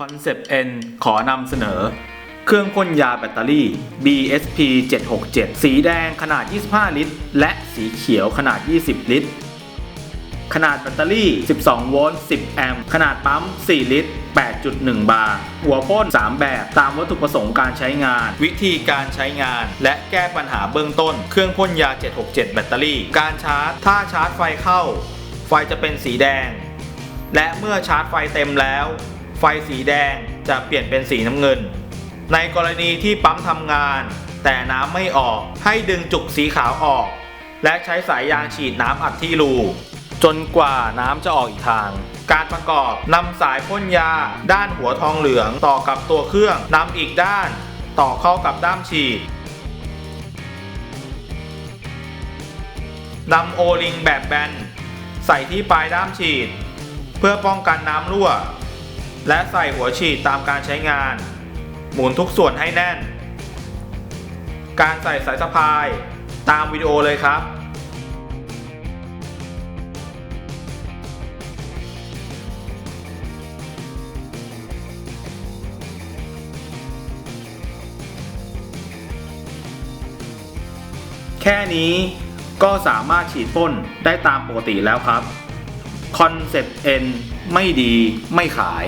Concept N ขอนำเสนอ เครื่องพ่นยาแบตเตอรี่ BSP 767สีแดงขนาด 25 ลิตร และสีเขียวขนาด 20 ลิตร ขนาดแบตเตอรี่ 12 โวลต์ 10 แอมป์ ขนาดปั๊ม 4 ลิตร 8.1 บาร์ หัวพ่น 3 แบบ ตามวัตถุประสงค์การใช้งาน วิธีการใช้งาน และแก้ปัญหาเบื้องต้น เครื่องพ่นยา 767 แบตเตอรี่ การชาร์จ ถ้าชาร์จไฟเข้า ไฟจะเป็นสีแดง และเมื่อชาร์จไฟเต็มแล้ว ไฟสีแดงจะเปลี่ยนเป็นสีน้ำเงิน ในกรณีที่ปั๊มทำงาน แต่น้ำไม่ออกให้ดึงจุกสีขาวออก และใช้สายยางฉีดน้ำอัดที่รู จนกว่าน้ำจะออกอีกทาง การประกอบนำสายพ่นยา ด้านหัวทองเหลืองต่อกับตัวเครื่องนำอีกด้าน ต่อเข้ากับด้ามฉีดนำโอลิงแบบแบนใส่ที่ปลายด้ามฉีด เพื่อป้องกันน้ำรั่ว และใส่หัวฉีดตามการใช้งาน หมุนทุกส่วนให้แน่น การใส่สายสะพายตามวิดีโอเลยครับ แค่นี้ก็สามารถฉีดพ่นได้ตามปกติแล้วครับ Concept N ไม่ดีไม่ขาย